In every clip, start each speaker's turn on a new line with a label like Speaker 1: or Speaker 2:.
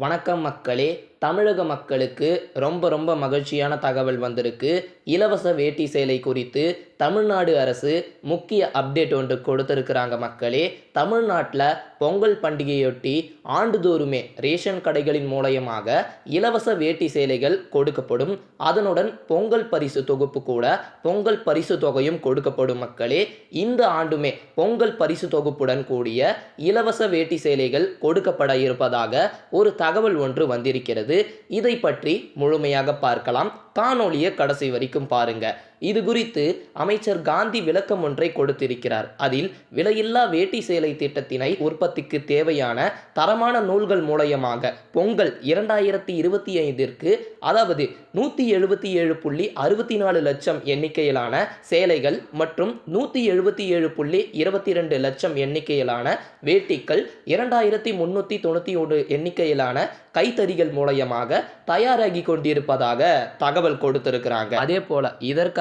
Speaker 1: வணக்கம் மக்களே. தமிழக மக்களுக்கு ரொம்ப ரொம்ப மகிழ்ச்சியான தகவல் வந்திருக்கு. இலவச வேட்டி சேலை குறித்து தமிழ்நாடு அரசு முக்கிய அப்டேட் ஒன்று கொடுத்துருக்குறாங்க மக்களே. தமிழ்நாட்டில் பொங்கல் பண்டிகையொட்டி ஆண்டுதோறுமே ரேஷன் கடைகளின் மூலயமாக இலவச வேட்டி சேலைகள் கொடுக்கப்படும். அதனுடன் பொங்கல் பரிசு தொகுப்பு கூட பொங்கல் பரிசு தொகையும் கொடுக்கப்படும் மக்களே. இந்த ஆண்டுமே பொங்கல் பரிசு தொகுப்புடன் கூடிய இலவச வேட்டி சேலைகள் கொடுக்கப்பட இருப்பதாக ஒரு தகவல் ஒன்று வந்திருக்கிறது. இதை பற்றி முழுமையாக பார்க்கலாம். காணொளியை கடைசி வரைக்கும் பாருங்க. இது குறித்து அமைச்சர் காந்தி விளக்கம் ஒன்றை கொடுத்திருக்கிறார். அதில் விலையில்லா வேட்டி சேலை திட்டத்தினை உற்பத்திக்கு தேவையான தரமான நூல்கள் மூலயமாக பொங்கல் இரண்டாயிரத்தி இருபத்தி ஐந்திற்கு அதாவது நூற்றி எழுபத்தி ஏழு புள்ளி அறுபத்தி நாலு லட்சம் எண்ணிக்கையிலான சேலைகள் மற்றும் நூற்றி எழுபத்தி ஏழு புள்ளி இருபத்தி ரெண்டு லட்சம் எண்ணிக்கையிலான வேட்டிகள் இரண்டாயிரத்தி முன்னூற்றி தொண்ணூற்றி ஒன்று எண்ணிக்கையிலான கைத்தறிகள் மூலயமாக தயாராகி கொண்டிருப்பதாக தகவல் கொடுத்திருக்கிறாங்க. அதே போல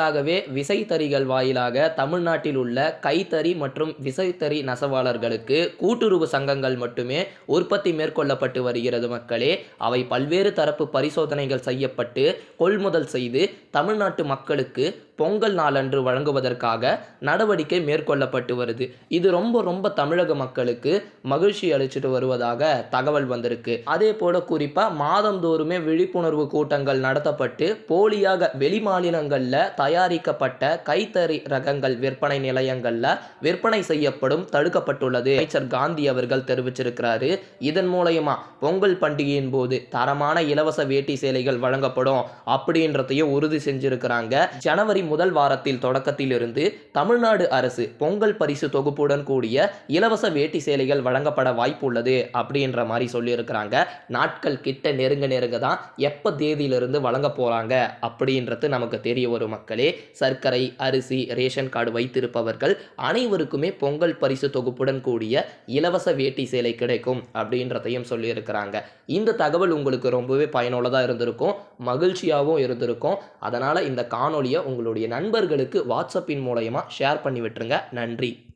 Speaker 1: இதற்காகவே விசைத்தறிகள் வாயிலாக தமிழ்நாட்டில் உள்ள கைத்தறி மற்றும் விசைத்தறி நெசவாளர்களுக்கு கூட்டுறவு சங்கங்கள் மட்டுமே உற்பத்தி மேற்கொள்ளப்பட்டு வருகிறது மக்களே. அவை பல்வேறு தரப்பு பரிசோதனைகள் செய்யப்பட்டு கொள்முதல் செய்து தமிழ்நாட்டு மக்களுக்கு பொங்கல் நாளன்று வழங்குவதற்காக நடவடிக்கை மேற்கொள்ளப்பட்டு வருது. இது ரொம்ப ரொம்ப தமிழக மக்களுக்கு மகிழ்ச்சி அளிச்சிட்டு வருவதாக தகவல் வந்திருக்கு. அதே போல குறிப்பாக மாதந்தோறுமே விழிப்புணர்வு கூட்டங்கள் நடத்தப்பட்டு போலியாக வெளி மாநிலங்களில் தயாரிக்கப்பட்ட கைத்தறி ரகங்கள் விற்பனை நிலையங்களில் விற்பனை செய்யப்படும் தடுக்கப்பட்டுள்ளது. அமைச்சர் காந்தி அவர்கள் தெரிவிச்சிருக்கிறாரு. இதன் மூலயமா பொங்கல் பண்டிகையின் போது தரமான இலவச வேட்டி சேலைகள் வழங்கப்படும் அப்படின்றதையும் உறுதி செஞ்சிருக்கிறாங்க. ஜனவரி முதல் வாரத்தில் தொடக்கத்தில் இருந்து தமிழ்நாடு அரசு பொங்கல் பரிசு தொகுப்புடன் கூடிய இலவச வேட்டி சேலைகள் வழங்கப்பட வாய்ப்பு உள்ளது அப்படின்ற மாதிரி சொல்லியிருக்கிறாங்க. நாட்கள் கிட்ட நெருங்க நெருங்க தான் எப்போ தேதியிலிருந்து வழங்க போகிறாங்க அப்படின்றது நமக்கு தெரிய வரும் மக்களே. சர்க்கரை அரிசி ரேஷன் கார்டு வைத்திருப்பவர்கள் அனைவருக்குமே பொங்கல் பரிசு தொகுப்புடன் கூடிய இலவச வேட்டி சேலை கிடைக்கும் அப்படின்றதையும் சொல்லியிருக்கிறாங்க. இந்த தகவல் உங்களுக்கு ரொம்பவே பயனுள்ளதாக இருந்திருக்கும் மகிழ்ச்சியாகவும் இருந்திருக்கும். அதனால் இந்த காணொலியை உங்களுடைய உங்களுடைய நண்பர்களுக்கு வாட்ஸ்அப்பின் மூலயமா ஷேர் பண்ணி விட்டுருங்க. நன்றி.